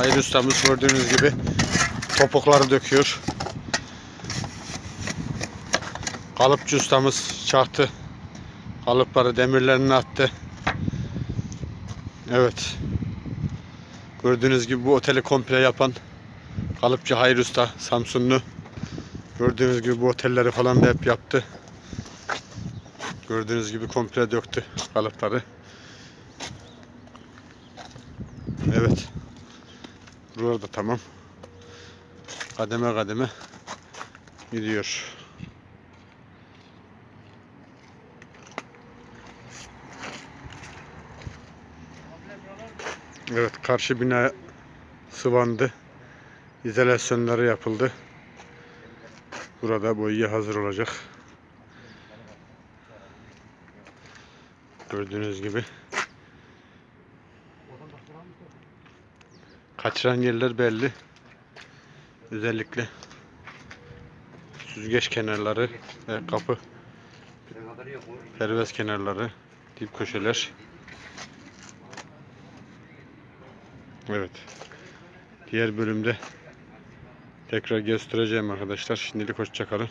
Hayır ustamız gördüğünüz gibi topukları döküyor. Kalıpçı ustamız çaktı. Kalıpları demirlerini attı. Evet. Gördüğünüz gibi bu oteli komple yapan kalıpçı Hayır Usta Samsunlu. Gördüğünüz gibi bu otelleri falan da hep yaptı. Gördüğünüz gibi komple döktü kalıpları. Evet. Buralar da tamam. Kademe kademe gidiyor. Evet karşı bina sıvandı. İzolasyonları yapıldı. Burada boyaya hazır olacak. Gördüğünüz gibi. Kaçıran yerler belli. Özellikle süzgeç kenarları ve kapı pervez kenarları, dip köşeler. Evet. Diğer bölümde tekrar göstereceğim arkadaşlar. Şimdilik hoşçakalın.